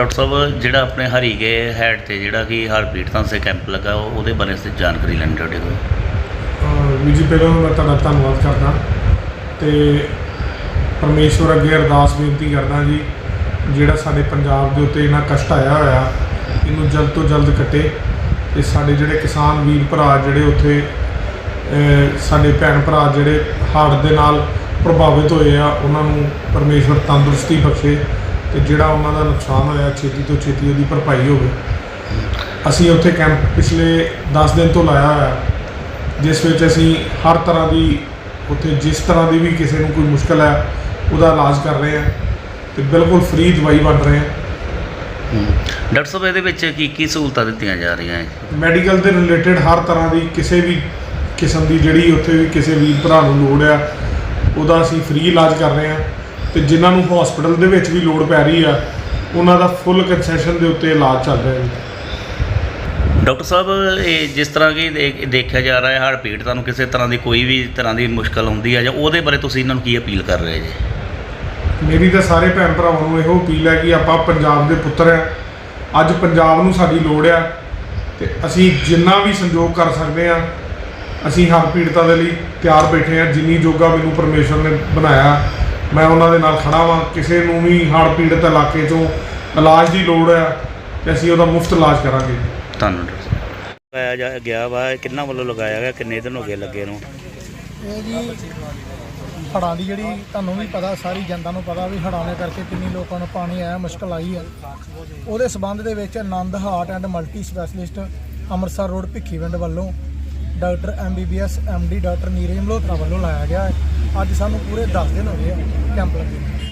Doctor ਸਾਹਿਬ, ਜਿਹੜਾ ਆਪਣੇ Harike head ਤੇ ਜਿਹੜਾ ਕਿ ਹਾਰਟਬੀਟ ਤਾਂ ਸੇ ਕੈਂਪ ਲੱਗਾ, ਉਹ- ਉਹਦੇ ਬਾਰੇ ਸੇ ਜਾਣਕਾਰੀ ਲੈਣੀ ਤੁਹਾਡੇ ਕੋਲ। ਅਹ ਵੀਰ ਜੀ, ਪਹਿਲਾਂ ਮੈਂ ਤੁਹਾਡਾ ਧੰਨਵਾਦ ਕਰਦਾ ਤੇ ਪਰਮੇਸ਼ਵਰ ਅੱਗੇ ਅਰਦਾਸ ਬੇਨਤੀ ਕਰਦਾ ਜੀ, ਜਿਹੜਾ ਸਾਡੇ ਪੰਜਾਬ ਦੇ ਉੱਤੇ ਇਹਨਾਂ ਕਸ਼ਟ ਆਇਆ ਹੋਇਆ, ਇਹਨੂੰ ਜਲਦ ਤੋਂ ਜਲਦ ਕੱਟੇ ਤੇ ਸਾਡੇ ਜਿਹੜੇ ਕਿਸਾਨ ਵੀਰ ਭਰਾ ਜਿਹੜੇ ਉੱਥੇ, ਅਹ ਸਾਡੇ ਭੈਣ ਭਰਾ ਜਿਹੜੇ ਹੜ੍ਹ ਦੇ ਨਾਲ ਪ੍ਰਭਾਵਿਤ ਹੋਏ ਆ, ਉਹਨਾਂ ਨੂੰ ਪਰਮੇਸ਼ਵਰ ਤੰਦਰੁਸਤੀ ਬਖਸ਼ੇ ਤੇ ਜਿਹੜਾ ਉਹਨਾਂ ਦਾ ਨੁਕਸਾਨ ਹੋਇਆ ਛੇਤੀ ਤੋਂ ਛੇਤੀ ਉਹਦੀ ਭਰਪਾਈ ਹੋਵੇ। ਅਸੀਂ ਉੱਥੇ ਕੈਂਪ ਪਿਛਲੇ 10 ਦਿਨ ਤੋਂ ਲਾਇਆ ਹੋਇਆ। ਜਿਸ ਵਿੱਚ ਅਸੀਂ ਹਰ ਤਰ੍ਹਾਂ ਦੀ ਉੱਥੇ ਜਿਸ ਤਰ੍ਹਾਂ ਦੀ ਵੀ ਕਿਸੇ ਨੂੰ ਕੋਈ ਮੁਸ਼ਕਲ ਹੈ ਉਹਦਾ ਇਲਾਜ ਕਰ ਰਹੇ ਹਾਂ ਤੇ ਬਿਲਕੁਲ ਫ੍ਰੀ ਦਵਾਈ ਵੰਡ ਰਹੇ ਹਾਂ। ਹਮ, ਡਾਕਟਰ ਸਾਹਿਬ ਇਹਦੇ ਵਿੱਚ ਕੀ ਕੀ ਸਹੂਲਤਾਂ ਦਿੱਤੀਆਂ ਜਾ ਰਹੀਆਂ ਹੈ? ਮੈਡੀਕਲ ਦੇ ਰਿਲੇਟਡ ਹਰ ਤਰ੍ਹਾਂ ਦੀ ਕਿਸੇ ਵੀ ਕਿਸਮ ਦੀ ਜਿਹੜੀ ਉੱਥੇ ਵੀ ਕਿਸੇ ਵੀਰ ਭਰਾ ਨੂੰ ਲੋੜ ਆ ਉਹਦਾ ਅਸੀਂ ਫ੍ਰੀ ਇਲਾਜ ਕਰ ਰਹੇ ਹਾਂ। ਤੇ ਜਿਨ੍ਹਾਂ ਨੂੰ ਹਸਪੀਟਲ ਦੇ ਵਿੱਚ ਵੀ ਲੋੜ ਪੈ ਰਹੀ ਆ ਉਹਨਾਂ ਦਾ ਫੁੱਲ ਕੰਸੈਸ਼ਨ ਦੇ ਉੱਤੇ ਇਲਾਜ ਚੱਲ ਰਿਹਾ ਹੈ ਡਾਕਟਰ ਸਾਹਿਬ ਇਹ ਜਿਸ ਤਰ੍ਹਾਂ ਕਿ ਦੇ- ਦੇਖਿਆ ਜਾ ਰਿਹਾ ਹੈ ਹਾਰਟਬੀਟ ਤੁਹਾਨੂੰ ਕਿਸੇ ਤਰ੍ਹਾਂ ਦੀ ਕੋਈ ਵੀ ਤਰ੍ਹਾਂ ਦੀ ਮੁਸ਼ਕਲ ਹੁੰਦੀ ਹੈ ਜਾਂ ਉਹਦੇ ਬਾਰੇ ਤੁਸੀਂ ਇਹਨਾਂ ਨੂੰ ਕੀ ਅਪੀਲ ਕਰ ਰਹੇ ਜੀ? ਮੇਰੀ ਤਾਂ ਸਾਰੇ ਭੈਣ ਭਰਾਵਾਂ ਨੂੰ ਇਹੋ ਅਪੀਲ ਹੈ ਕਿ ਆਪਾਂ ਪੰਜਾਬ ਦੇ ਪੁੱਤਰ ਆ। ਅੱਜ ਪੰਜਾਬ ਨੂੰ ਸਾਡੀ ਲੋੜ ਆ ਤੇ ਅਸੀਂ ਜਿੰਨਾ ਵੀ ਸੰਯੋਗ ਕਰ ਸਕਦੇ ਆ ਅਸੀਂ ਹਰ ਪੀੜਤਾਂ ਦੇ ਲਈ ਤਿਆਰ ਬੈਠੇ ਆ ਜਿੰਨੀ ਜੋਗਾ ਮੈਨੂੰ ਪਰਮੇਸ਼ਰ ਨੇ ਬਣਾਇਆ। ਮੈਂ ਉਹਨਾਂ ਦੇ ਨਾਲ ਖੜਾ ਵਾਂ ਕਿਸੇ ਨੂੰ ਵੀ ਹੜ੍ਹ ਪੀੜਤ ਇਲਾਕੇ ਚੋਂ ਇਲਾਜ ਦੀ ਲੋੜ ਆ ਤੇ ਅਸੀਂ ਉਹਦਾ ਮੁਫਤ ਇਲਾਜ ਕਰਾਂਗੇ। ਧੰਨਵਾਦ ਡਾਕਟਰ ਸਾਹਿਬ। ਲਗਾਇਆ ਜਾ ਗਿਆ ਵਾ ਕਿੰਨਾ ਵੱਲੋਂ ਲਗਾਇਆ ਗਿਆ ਕਿੰਨੇ ਦਿਨ ਹੋ ਗਏ ਲੱਗੇ ਨੂੰ? ਇਹ ਜੀ ਹੜ੍ਹਾਂ ਦੀ ਜਿਹੜੀ ਤੁਹਾਨੂੰ ਵੀ ਪਤਾ ਸਾਰੀ ਜਨਤਾ ਨੂੰ ਪਤਾ ਵੀ ਹੜ੍ਹਾਂ ਦੇ ਕਰਕੇ ਕਿੰਨੀ ਲੋਕਾਂ ਨੂੰ ਪਾਣੀ ਆਇਆ ਮੁਸ਼ਕਲ ਆਈ ਹੈ ਉਹਦੇ ਸਬੰਧ ਦੇ ਵਿੱਚ Anand heart and multi specialist Amritsar road Bhikhiwind ਵੱਲੋਂ doctor MBBS MD doctor Neeraj Malhotra ਵੱਲੋਂ ਲਾਇਆ ਗਿਆ ਹੈ ਅੱਜ ਸਾਨੂੰ ਪੂਰੇ 10 ਦਿਨ ਹੋ ਗਏ ਆ ਕੈਂਪ ਲੱਗੇ ਨੂੰ।